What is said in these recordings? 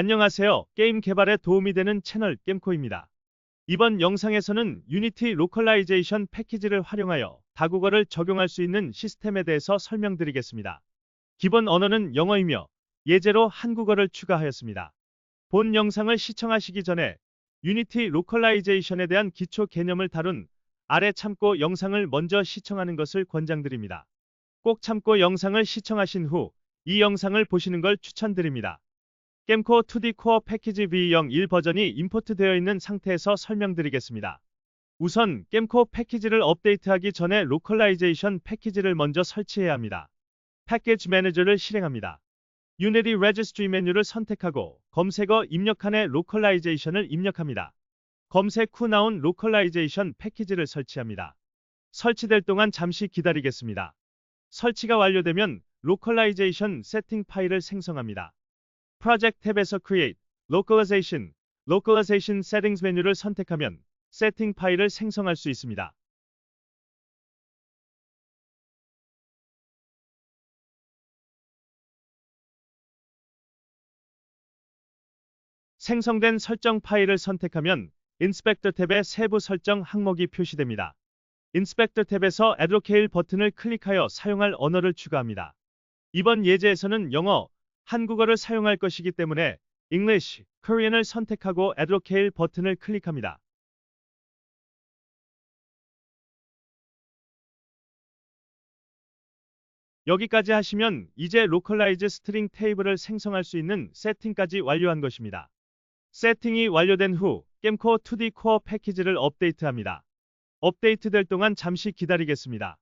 안녕하세요. 게임 개발에 도움이 되는 채널 겜코입니다. 이번 영상에서는 유니티 로컬라이제이션 패키지를 활용하여 다국어를 적용할 수 있는 시스템에 대해서 설명드리겠습니다. 기본 언어는 영어이며 예제로 한국어를 추가하였습니다. 본 영상을 시청하시기 전에 유니티 로컬라이제이션에 대한 기초 개념을 다룬 아래 참고 영상을 먼저 시청하는 것을 권장드립니다. 꼭 참고 영상을 시청하신 후 이 영상을 보시는 걸 추천드립니다. Gemco 2D 코어 패키지 V01 버전이 임포트되어 있는 상태에서 설명드리겠습니다. 우선 gemco 패키지를 업데이트하기 전에 로컬라이제이션 패키지를 먼저 설치해야 합니다. 패키지 매니저를 실행합니다. Unity Registry 메뉴를 선택하고 검색어 입력칸에 로컬라이제이션을 입력합니다. 검색 후 나온 로컬라이제이션 패키지를 설치합니다. 설치될 동안 잠시 기다리겠습니다. 설치가 완료되면 로컬라이제이션 세팅 파일을 생성합니다. Project 탭에서 Create, Localization, Localization Settings 메뉴를 선택하면 세팅 파일을 생성할 수 있습니다. 생성된 설정 파일을 선택하면 인스펙터 탭의 세부 설정 항목이 표시됩니다. 인스펙터 탭에서 Adlocale 버튼을 클릭하여 사용할 언어를 추가합니다. 이번 예제에서는 영어, 한국어를 사용할 것이기 때문에 English, Korean을 선택하고 Adlocale 버튼을 클릭합니다. 여기까지 하시면 이제 로컬라이즈 스트링 테이블을 생성할 수 있는 세팅까지 완료한 것입니다. 세팅이 완료된 후 gemco 2D 코어 패키지를 업데이트합니다. 업데이트 될 동안 잠시 기다리겠습니다.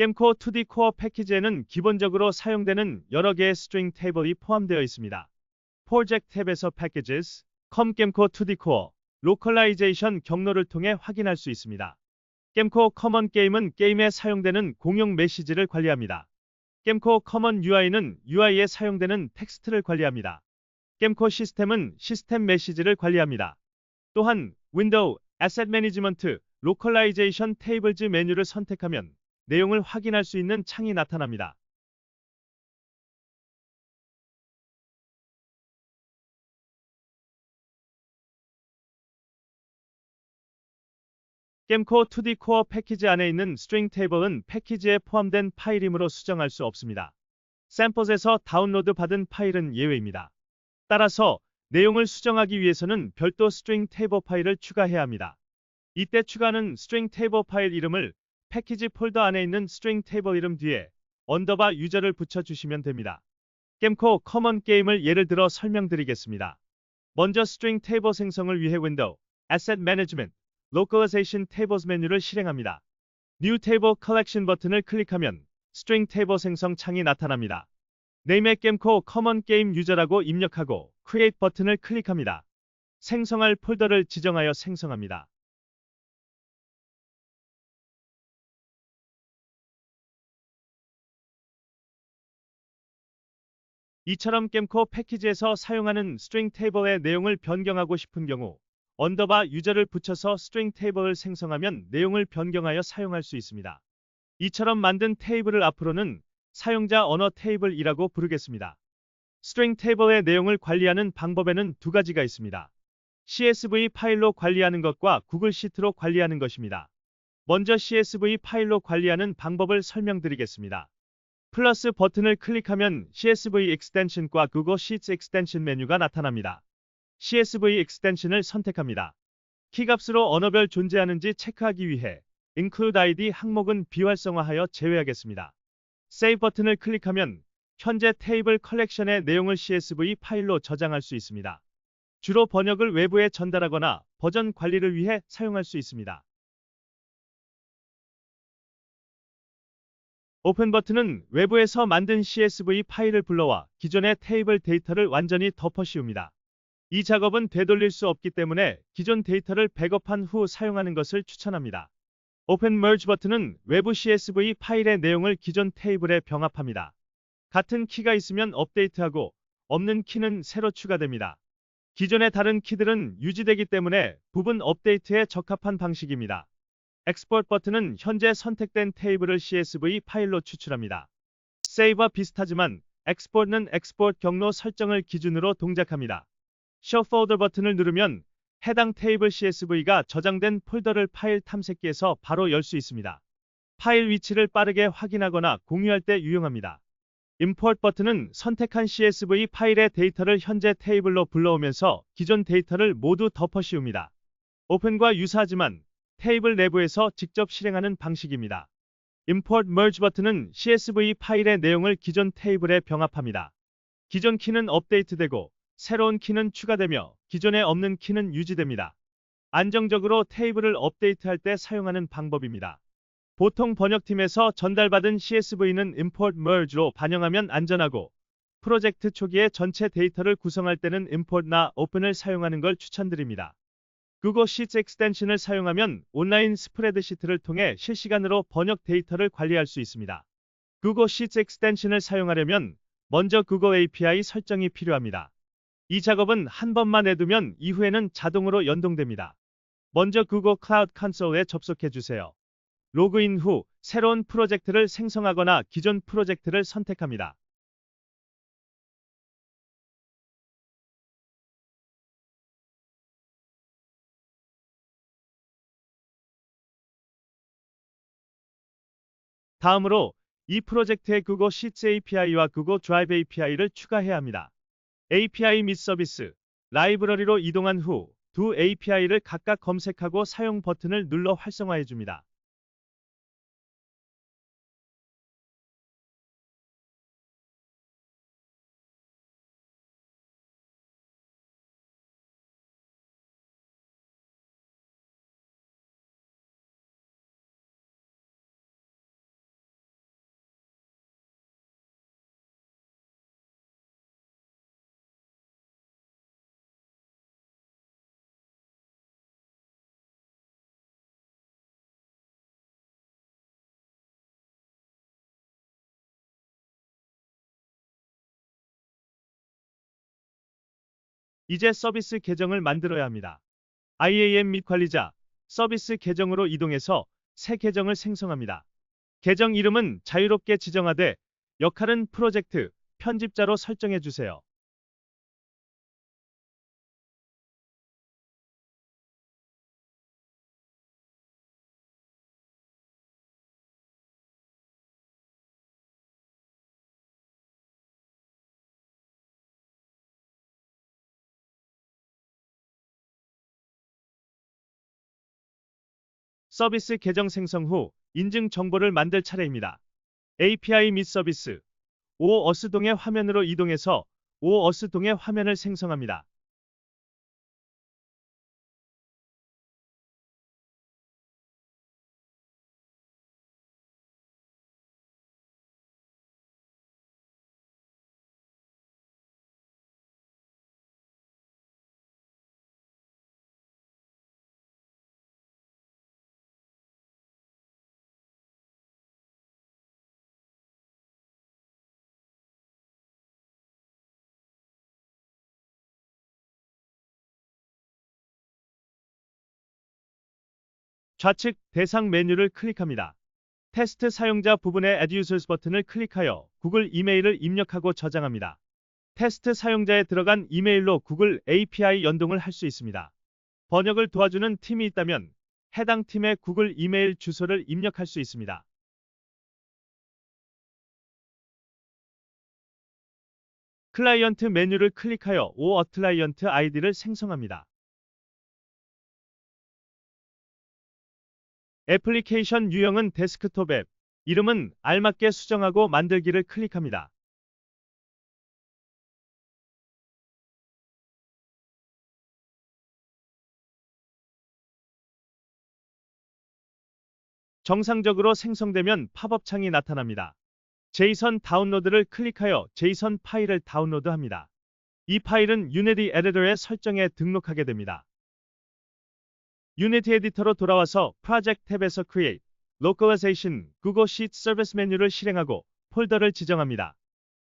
Gemco 2D 코어 패키지에는 기본적으로 사용되는 여러 개의 스트링 테이블이 포함되어 있습니다. Project 탭에서 Packages, com gemco 2D core, Localization 경로를 통해 확인할 수 있습니다. gemco Common 게임은 게임에 사용되는 공용 메시지를 관리합니다. gemco Common UI는 UI에 사용되는 텍스트를 관리합니다. gemco 시스템은 시스템 메시지를 관리합니다. 또한 Window, Asset Management, Localization Tables 메뉴를 선택하면 내용을 확인할 수 있는 창이 나타납니다. gemco 2D 코어 패키지 안에 있는 string 테이블은 패키지에 포함된 파일이므로 수정할 수 없습니다. 샘플에서 다운로드 받은 파일은 예외입니다. 따라서 내용을 수정하기 위해서는 별도 string 테이블 파일을 추가해야 합니다. 이때 추가하는 string 테이블 파일 이름을 패키지 폴더 안에 있는 string 테이블 이름 뒤에 언더바 유저를 붙여주시면 됩니다. gemco 커먼 게임을 예를 들어 설명드리겠습니다. 먼저 string 테이블 생성을 위해 윈도우, Asset Management, Localization Tables 메뉴를 실행합니다. New Table Collection 버튼을 클릭하면 string 테이블 생성 창이 나타납니다. 네임에 gemco 커먼 게임 유저라고 입력하고 Create 버튼을 클릭합니다. 생성할 폴더를 지정하여 생성합니다. 이처럼 gemco 패키지에서 사용하는 string 테이블의 내용을 변경하고 싶은 경우 언더바 유저를 붙여서 string 테이블을 생성하면 내용을 변경하여 사용할 수 있습니다. 이처럼 만든 테이블을 앞으로는 사용자 언어 테이블이라고 부르겠습니다. string 테이블의 내용을 관리하는 방법에는 두 가지가 있습니다. CSV 파일로 관리하는 것과 구글 시트로 관리하는 것입니다. 먼저 CSV 파일로 관리하는 방법을 설명드리겠습니다. 플러스 버튼을 클릭하면 CSV 익스텐션과 구글 시트 익스텐션 메뉴가 나타납니다. CSV 익스텐션을 선택합니다. 키값으로 언어별 존재하는지 체크하기 위해 include id 항목은 비활성화하여 제외하겠습니다. Save 버튼을 클릭하면 현재 테이블 컬렉션의 내용을 CSV 파일로 저장할 수 있습니다. 주로 번역을 외부에 전달하거나 버전 관리를 위해 사용할 수 있습니다. 오픈 버튼은 외부에서 만든 CSV 파일을 불러와 기존의 테이블 데이터를 완전히 덮어 씌웁니다. 이 작업은 되돌릴 수 없기 때문에 기존 데이터를 백업한 후 사용하는 것을 추천합니다. 오픈 merge 버튼은 외부 CSV 파일의 내용을 기존 테이블에 병합합니다. 같은 키가 있으면 업데이트하고 없는 키는 새로 추가됩니다. 기존의 다른 키들은 유지되기 때문에 부분 업데이트에 적합한 방식입니다. 엑스포트 버튼은 현재 선택된 테이블을 CSV 파일로 추출합니다. 세이브와 비슷하지만 엑스포트는 엑스포트 경로 설정을 기준으로 동작합니다. Show Folder 버튼을 누르면 해당 테이블 CSV가 저장된 폴더를 파일 탐색기에서 바로 열 수 있습니다. 파일 위치를 빠르게 확인하거나 공유할 때 유용합니다. Import 버튼은 선택한 CSV 파일의 데이터를 현재 테이블로 불러오면서 기존 데이터를 모두 덮어 씌웁니다. 오픈과 유사하지만 테이블 내부에서 직접 실행하는 방식입니다. Import Merge 버튼은 CSV 파일의 내용을 기존 테이블에 병합합니다. 기존 키는 업데이트되고 새로운 키는 추가되며 기존에 없는 키는 유지됩니다. 안정적으로 테이블을 업데이트할 때 사용하는 방법입니다. 보통 번역팀에서 전달받은 CSV는 Import Merge로 반영하면 안전하고 프로젝트 초기에 전체 데이터를 구성할 때는 Import나 Open을 사용하는 걸 추천드립니다. 구글 시트 엑스텐션을 사용하면 온라인 스프레드시트를 통해 실시간으로 번역 데이터를 관리할 수 있습니다. 구글 시트 엑스텐션을 사용하려면 먼저 구글 API 설정이 필요합니다. 이 작업은 한 번만 해두면 이후에는 자동으로 연동됩니다. 먼저 구글 클라우드 컨솔에 접속해 주세요. 로그인 후 새로운 프로젝트를 생성하거나 기존 프로젝트를 선택합니다. 다음으로 이 프로젝트의 구글 시츠 API와 구글 드라이브 API를 추가해야 합니다. API 및 서비스, 라이브러리로 이동한 후 두 API를 각각 검색하고 사용 버튼을 눌러 활성화해 줍니다. 이제 서비스 계정을 만들어야 합니다. IAM 및 관리자, 서비스 계정으로 이동해서 새 계정을 생성합니다. 계정 이름은 자유롭게 지정하되 역할은 프로젝트, 편집자로 설정해 주세요. 서비스 계정 생성 후 인증 정보를 만들 차례입니다. API 및 서비스 오어스동의 화면으로 이동해서 오어스동의 화면을 생성합니다. 좌측 대상 메뉴를 클릭합니다. 테스트 사용자 부분의 Add Users 버튼을 클릭하여 구글 이메일을 입력하고 저장합니다. 테스트 사용자에 들어간 이메일로 구글 API 연동을 할 수 있습니다. 번역을 도와주는 팀이 있다면 해당 팀의 구글 이메일 주소를 입력할 수 있습니다. 클라이언트 메뉴를 클릭하여 오 어클라이언트 아이디를 생성합니다. 애플리케이션 유형은 데스크톱 앱, 이름은 알맞게 수정하고 만들기를 클릭합니다. 정상적으로 생성되면 팝업 창이 나타납니다. 제이선 다운로드를 클릭하여 제이선 파일을 다운로드합니다. 이 파일은 유니티 에디터의 설정에 등록하게 됩니다. 유니티 에디터로 돌아와서 프로젝트 탭에서 Create, Localization, Google Sheet Service 메뉴를 실행하고 폴더를 지정합니다.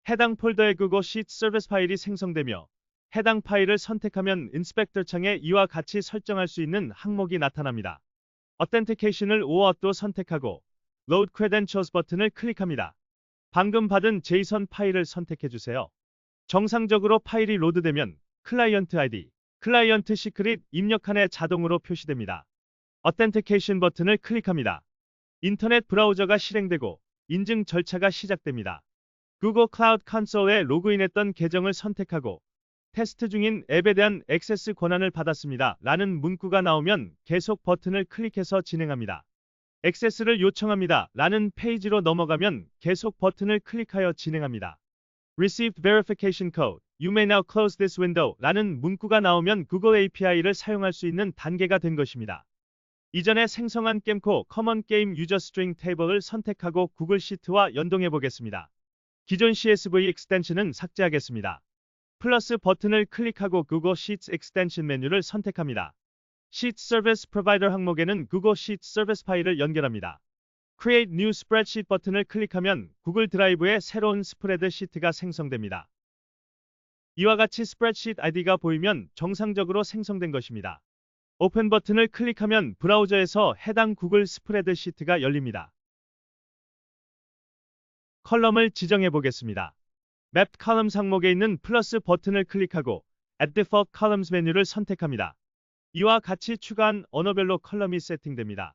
해당 폴더의 Google Sheet Service 파일이 생성되며 해당 파일을 선택하면 인스펙터 창에 이와 같이 설정할 수 있는 항목이 나타납니다. Authentication을 OAuth로 선택하고 Load Credentials 버튼을 클릭합니다. 방금 받은 제이선 파일을 선택해 주세요. 정상적으로 파일이 로드되면 클라이언트 아이디, 클라이언트 시크릿 입력칸에 자동으로 표시됩니다. 어텐티케이션 버튼을 클릭합니다. 인터넷 브라우저가 실행되고 인증 절차가 시작됩니다. 구글 클라우드 콘솔에 로그인했던 계정을 선택하고 테스트 중인 앱에 대한 액세스 권한을 받았습니다. 라는 문구가 나오면 계속 버튼을 클릭해서 진행합니다. 액세스를 요청합니다. 라는 페이지로 넘어가면 계속 버튼을 클릭하여 진행합니다. Received Verification Code. You may now close this window. 라는 문구가 나오면 구글 API를 사용할 수 있는 단계가 된 것입니다. 이전에 생성한 겜코 커먼 게임 유저 스트링 테이블을 선택하고 구글 시트와 연동해 보겠습니다. 기존 CSV 익스텐션은 삭제하겠습니다. 플러스 버튼을 클릭하고 구글 시트 익스텐션 메뉴를 선택합니다. 시트 서비스 프로바이더 항목에는 구글 시트 서비스 파일을 연결합니다. Create New Spreadsheet 버튼을 클릭하면 구글 드라이브에 새로운 스프레드 시트가 생성됩니다. 이와 같이 스프레드시트 아이디가 보이면 정상적으로 생성된 것입니다. 오픈 버튼을 클릭하면 브라우저에서 해당 구글 스프레드 시트가 열립니다. 컬럼을 지정해 보겠습니다. 맵 컬럼 상목에 있는 플러스 버튼을 클릭하고 Add Default Columns 메뉴를 선택합니다. 이와 같이 추가한 언어별로 컬럼이 세팅됩니다.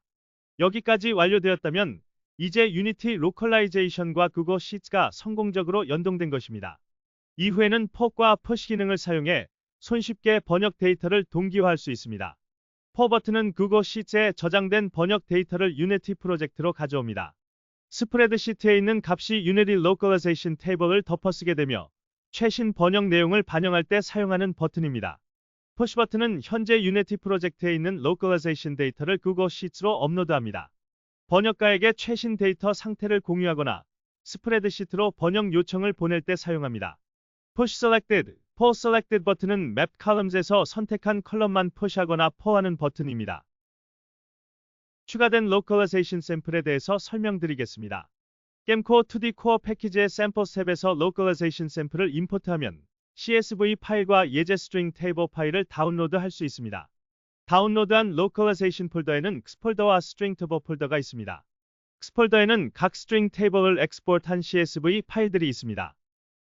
여기까지 완료되었다면 이제 유니티 로컬라이제이션과 구글 시트가 성공적으로 연동된 것입니다. 이후에는 포과 푸시 기능을 사용해 손쉽게 번역 데이터를 동기화할 수 있습니다. 포 버튼은 구글 시트에 저장된 번역 데이터를 유니티 프로젝트로 가져옵니다. 스프레드시트에 있는 값이 유니티 로컬라이제이션 테이블을 덮어쓰게 되며 최신 번역 내용을 반영할 때 사용하는 버튼입니다. 푸시 버튼은 현재 유니티 프로젝트에 있는 로컬라이제이션 데이터를 구글 시트로 업로드합니다. 번역가에게 최신 데이터 상태를 공유하거나 스프레드시트로 번역 요청을 보낼 때 사용합니다. Push Selected, Pull Selected 버튼은 맵 컬럼즈에서 선택한 컬럼만 푸시하거나 포하는 버튼입니다. 추가된 로컬라이제이션 샘플에 대해서 설명드리겠습니다. 겜코 2D 코어 패키지의 샘플 스텝에서 로컬라이제이션 샘플을 임포트하면 CSV 파일과 예제 스트링 테이블 파일을 다운로드할 수 있습니다. 다운로드한 로컬라이제이션 폴더에는 X폴더와 스트링 테이블 폴더가 있습니다. X폴더에는 각 스트링 테이블을 엑스포트한 CSV 파일들이 있습니다.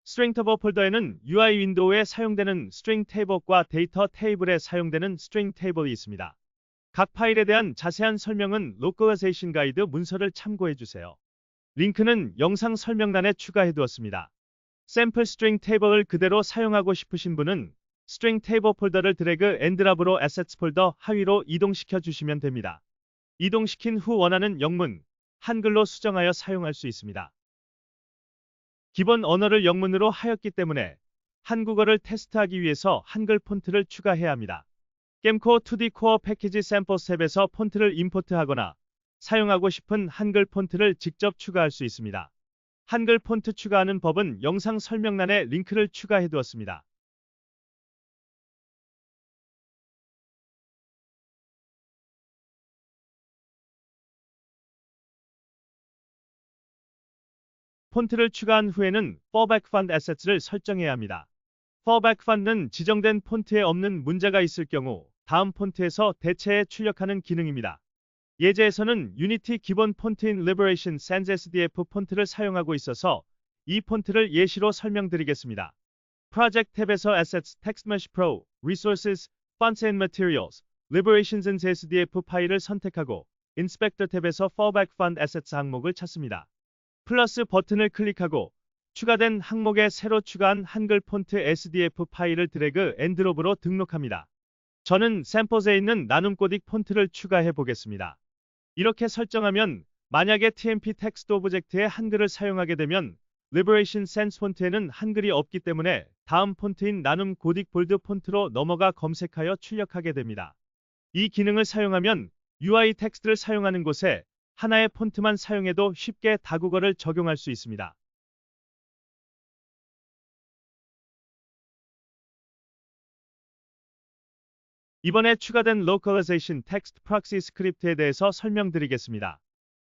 스트링 테이블 폴더에는 UI 윈도우에 사용되는 스트링 테이블과 데이터 테이블에 사용되는 스트링 테이블이 있습니다. 각 파일에 대한 자세한 설명은 로컬라이제이션 가이드 문서를 참고해 주세요. 링크는 영상 설명란에 추가해 두었습니다. 샘플 스트링 테이블을 그대로 사용하고 싶으신 분은 스트링 테이블 폴더를 드래그 앤드랍으로 애셋스 폴더 하위로 이동시켜 주시면 됩니다. 이동시킨 후 원하는 영문, 한글로 수정하여 사용할 수 있습니다. 기본 언어를 영문으로 하였기 때문에 한국어를 테스트하기 위해서 한글 폰트를 추가해야 합니다. 겜코 2D 코어 패키지 샘플 스텝에서 폰트를 임포트하거나 사용하고 싶은 한글 폰트를 직접 추가할 수 있습니다. 한글 폰트 추가하는 법은 영상 설명란에 링크를 추가해 두었습니다. 폰트를 추가한 후에는 Fallback Font Assets를 설정해야 합니다. Fallback Font는 지정된 폰트에 없는 문제가 있을 경우 다음 폰트에서 대체에 출력하는 기능입니다. 예제에서는 유니티 기본 폰트인 Liberation Sans SDF 폰트를 사용하고 있어서 이 폰트를 예시로 설명드리겠습니다. Project 탭에서 Assets, TextMesh Pro, Resources, Fonts and Materials, Liberations and SDF 파일을 선택하고 Inspector 탭에서 Fallback Font Assets 항목을 찾습니다. 플러스 버튼을 클릭하고 추가된 항목에 새로 추가한 한글 폰트 SDF 파일을 드래그 앤 드롭으로 등록합니다. 저는 샘플에 있는 나눔 코딕 폰트를 추가해 보겠습니다. 이렇게 설정하면 만약에 TMP 텍스트 오브젝트에 한글을 사용하게 되면 Liberation Sans 폰트에는 한글이 없기 때문에 다음 폰트인 나눔 고딕 볼드 폰트로 넘어가 검색하여 출력하게 됩니다. 이 기능을 사용하면 UI 텍스트를 사용하는 곳에 하나의 폰트만 사용해도 쉽게 다국어를 적용할 수 있습니다. 이번에 추가된 Localization Text Proxy 스크립트에 대해서 설명드리겠습니다.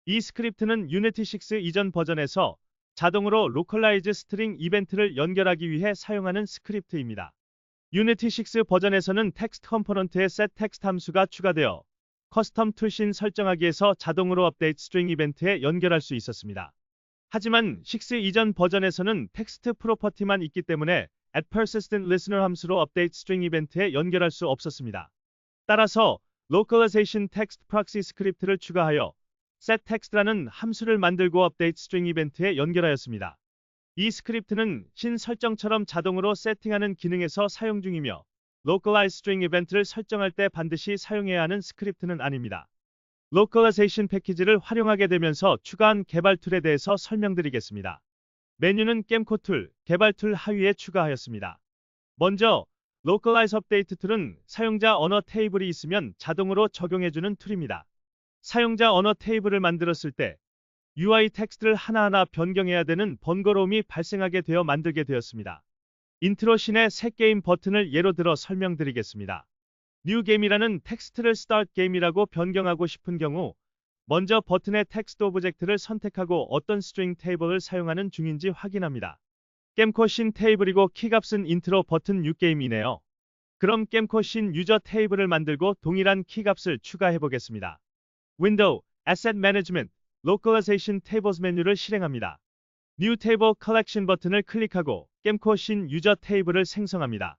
이 스크립트는 유니티 6 이전 버전에서 자동으로 로컬라이즈 스트링 이벤트를 연결하기 위해 사용하는 스크립트입니다. 유니티 6 버전에서는 텍스트 컴포넌트에 set 텍스트 함수가 추가되어 커스텀 툴신 설정하기에서 자동으로 업데이트 스트링 이벤트에 연결할 수 있었습니다. 하지만 6 이전 버전에서는 텍스트 프로퍼티만 있기 때문에 at persistent listener 함수로 update string 이벤트에 연결할 수 없었습니다. 따라서 localization text proxy 스크립트를 추가하여 setText라는 함수를 만들고 update string 이벤트에 연결하였습니다. 이 스크립트는 신 설정처럼 자동으로 세팅하는 기능에서 사용 중이며 localize string 이벤트를 설정할 때 반드시 사용해야 하는 스크립트는 아닙니다. localization 패키지를 활용하게 되면서 추가한 개발 툴에 대해서 설명드리겠습니다. 메뉴는 겜코 툴, 개발 툴 하위에 추가하였습니다. 먼저 localize update 툴은 사용자 언어 테이블이 있으면 자동으로 적용해주는 툴입니다. 사용자 언어 테이블을 만들었을 때 UI 텍스트를 하나하나 변경해야 되는 번거로움이 발생하게 되어 만들게 되었습니다. 인트로신의 새 게임 버튼을 예로 들어 설명드리겠습니다. New Game이라는 텍스트를 Start Game이라고 변경하고 싶은 경우 먼저 버튼의 텍스트 오브젝트를 선택하고 어떤 스트링 테이블을 사용하는 중인지 확인합니다. 겜코 신 테이블이고 키값은 인트로 버튼 6게임이네요. 그럼 겜코 신 유저 테이블을 만들고 동일한 키값을 추가해 보겠습니다. Window, Asset Management, Localization Tables 메뉴를 실행합니다. New Table Collection 버튼을 클릭하고 겜코 신 유저 테이블을 생성합니다.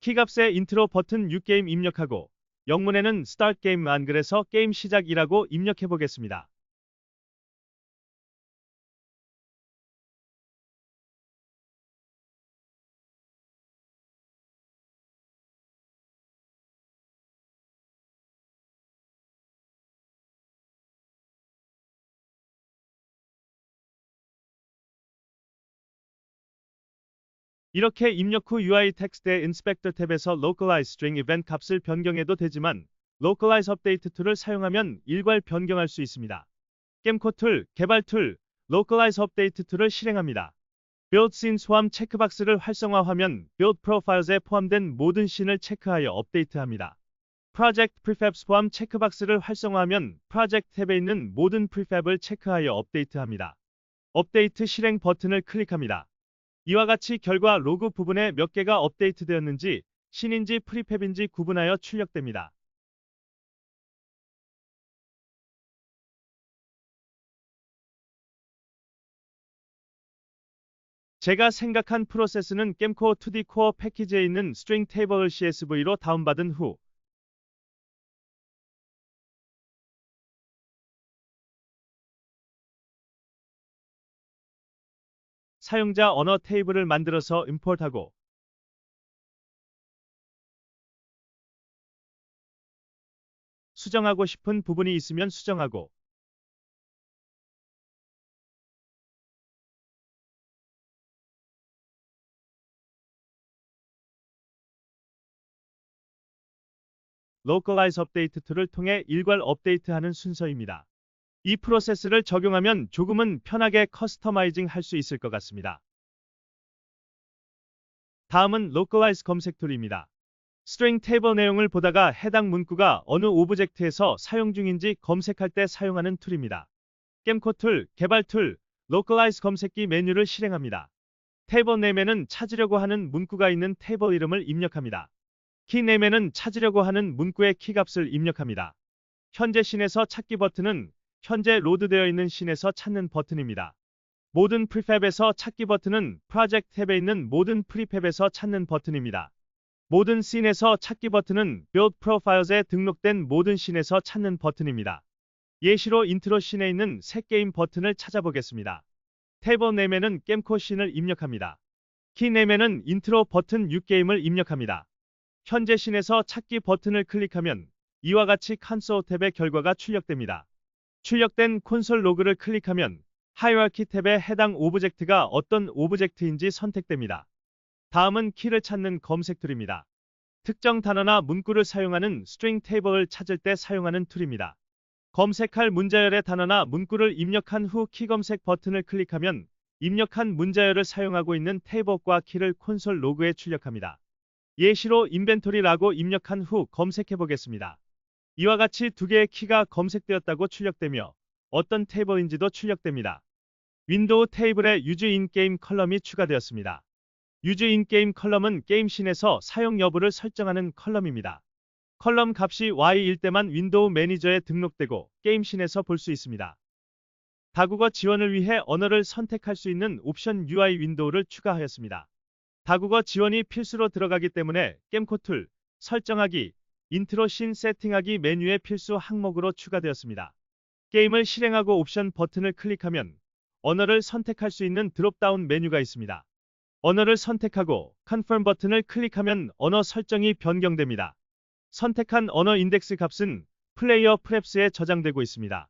키값에 인트로 버튼 6게임 입력하고 영문에는 Start Game 안 그래서 게임 시작이라고 입력해 보겠습니다. 이렇게 입력 후 UI 텍스트의 인스펙터 탭에서 localize string event 값을 변경해도 되지만 localize update 툴을 사용하면 일괄 변경할 수 있습니다. 겜코 툴, 개발 툴, localize update 툴을 실행합니다. build scene 소함 체크박스를 활성화하면 build profiles에 포함된 모든 씬을 체크하여 업데이트합니다. project prefabs 포함 체크박스를 활성화하면 project 탭에 있는 모든 prefab을 체크하여 업데이트합니다. 업데이트 실행 버튼을 클릭합니다. 이와 같이 결과 로그 부분에 몇 개가 업데이트되었는지 신인지 프리팹인지 구분하여 출력됩니다. 제가 생각한 프로세스는 겜코어 2D 코어 패키지에 있는 스트링 테이블을 CSV로 다운받은 후 사용자 언어 테이블을 만들어서 임포트하고 수정하고 싶은 부분이 있으면 수정하고 localize update 툴을 통해 일괄 업데이트하는 순서입니다. 이 프로세스를 적용하면 조금은 편하게 커스터마이징 할 수 있을 것 같습니다. 다음은 localize 검색 툴입니다. string 테이블 내용을 보다가 해당 문구가 어느 오브젝트에서 사용 중인지 검색할 때 사용하는 툴입니다. 겜코 툴, 개발 툴, localize 검색기 메뉴를 실행합니다. 테이블 네임에는 찾으려고 하는 문구가 있는 테이블 이름을 입력합니다. 키 네임에는 찾으려고 하는 문구의 키값을 입력합니다. 현재 신에서 찾기 버튼은 현재 로드되어 있는 씬에서 찾는 버튼입니다. 모든 프리팹에서 찾기 버튼은 프로젝트 탭에 있는 모든 프리팹에서 찾는 버튼입니다. 모든 씬에서 찾기 버튼은 Build Profiles에 등록된 모든 씬에서 찾는 버튼입니다. 예시로 인트로 씬에 있는 새 게임 버튼을 찾아보겠습니다. 테이블 네임에는 게임코 씬을 입력합니다. 키 네임에는 인트로 버튼 6게임을 입력합니다. 현재 씬에서 찾기 버튼을 클릭하면 이와 같이 칸소 탭의 결과가 출력됩니다. 출력된 콘솔 로그를 클릭하면 하이어키 탭에 해당 오브젝트가 어떤 오브젝트인지 선택됩니다. 다음은 키를 찾는 검색 툴입니다. 특정 단어나 문구를 사용하는 스트링 테이블을 찾을 때 사용하는 툴입니다. 검색할 문자열의 단어나 문구를 입력한 후 키 검색 버튼을 클릭하면 입력한 문자열을 사용하고 있는 테이블과 키를 콘솔 로그에 출력합니다. 예시로 인벤토리라고 입력한 후 검색해 보겠습니다. 이와 같이 두 개의 키가 검색되었다고 출력되며 어떤 테이블인지도 출력됩니다. 윈도우 테이블에 유즈 인게임 컬럼이 추가되었습니다. 유즈 인게임 컬럼은 게임신에서 사용 여부를 설정하는 컬럼입니다. 컬럼 값이 Y일 때만 윈도우 매니저에 등록되고 게임신에서 볼 수 있습니다. 다국어 지원을 위해 언어를 선택할 수 있는 옵션 UI 윈도우를 추가하였습니다. 다국어 지원이 필수로 들어가기 때문에 겜코 툴, 설정하기, 인트로 신 세팅하기 메뉴의 필수 항목으로 추가되었습니다. 게임을 실행하고 옵션 버튼을 클릭하면 언어를 선택할 수 있는 드롭다운 메뉴가 있습니다. 언어를 선택하고 Confirm 버튼을 클릭하면 언어 설정이 변경됩니다. 선택한 언어 인덱스 값은 플레이어 프랩스에 저장되고 있습니다.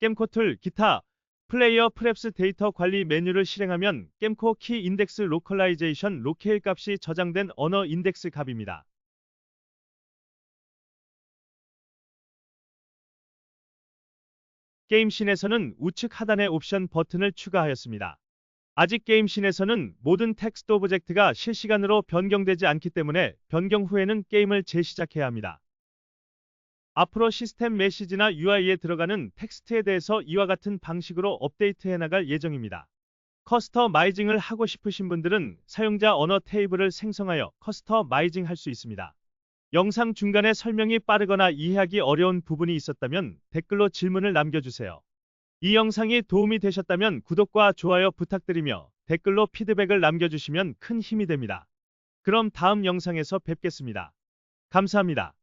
겜코 툴 기타 플레이어 프랩스 데이터 관리 메뉴를 실행하면 겜코 키 인덱스 로컬라이제이션 로케일 값이 저장된 언어 인덱스 값입니다. 게임신에서는 우측 하단에 옵션 버튼을 추가하였습니다. 아직 게임신에서는 모든 텍스트 오브젝트가 실시간으로 변경되지 않기 때문에 변경 후에는 게임을 재시작해야 합니다. 앞으로 시스템 메시지나 UI에 들어가는 텍스트에 대해서 이와 같은 방식으로 업데이트해 나갈 예정입니다. 커스터마이징을 하고 싶으신 분들은 사용자 언어 테이블을 생성하여 커스터마이징 할 수 있습니다. 영상 중간에 설명이 빠르거나 이해하기 어려운 부분이 있었다면 댓글로 질문을 남겨주세요. 이 영상이 도움이 되셨다면 구독과 좋아요 부탁드리며 댓글로 피드백을 남겨주시면 큰 힘이 됩니다. 그럼 다음 영상에서 뵙겠습니다. 감사합니다.